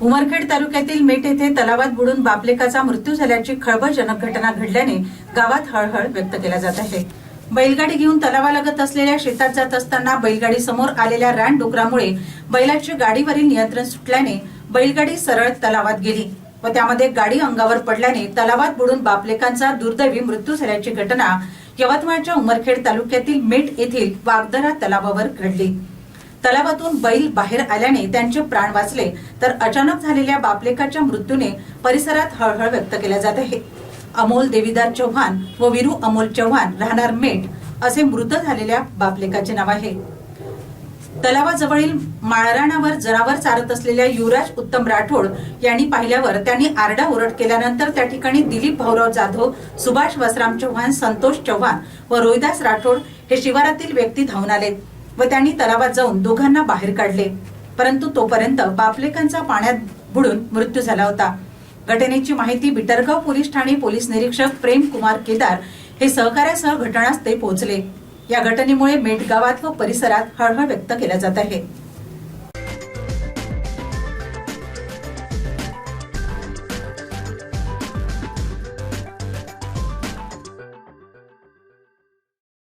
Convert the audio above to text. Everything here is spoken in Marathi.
उमरखेड तालुक्यातील मेट येथे तलावात बुडून बापलेकाचा मृत्यू झाल्याची खळबळजनक घटना घडल्याने गावात हळहळ व्यक्त केला जात आहे. बैलगाडी घेऊन तलावालगत असलेल्या शेतात जात असताना बैलगाडी समोर आलेल्या रानडुकरामुळे बैलाची गाडीवरील नियंत्रण सुटल्याने बैलगाडी सरळ तलावात गेली व त्यामध्ये गाडी अंगावर पडल्याने तलावात बुडून बापलेकांचा दुर्दैवी मृत्यू झाल्याची घटना यवतमाळच्या उमरखेड तालुक्यातील मेट येथील वागदरा तलावावर घडली. तलावातून बैल बाहेर आल्याने त्यांचे प्राण वाचले तर अचानक झालेल्या बापलेकाच्या मृत्यूने परिसरात हळहळ व्यक्त केल्या जात आहे. अमोल देवीदार चव्हाण व विरू अमोल चव्हाण राहणार मेट असे मृत झालेल्या बापलेकाचे नाव आहे. तलावाजवळील माळराणावर जनावर चारत असलेल्या युवराज उत्तम राठोड यांनी पाहिल्यावर त्यांनी आरडा ओरड केल्यानंतर त्या ठिकाणी दिलीप भाऊराव जाधव सुभाष वसराम चव्हाण संतोष चव्हाण व रोहिदास राठोड हे शिवारातील व्यक्ती धावून आले व त्यांनी तलावात जाऊन दोघांना बाहेर काढले. परंतु तोपर्यंत बापलेकांचा पाण्यात बुडून मृत्यू झाला होता. घटनेची माहिती बिटरगाव पोलीस ठाणे पोलीस निरीक्षक प्रेम कुमार केदार हे सहकार्यासह घटनास्थळी पोहोचले. या घटनेमुळे मेट गावात व परिसरात हळहळ व्यक्त केला जात आहे.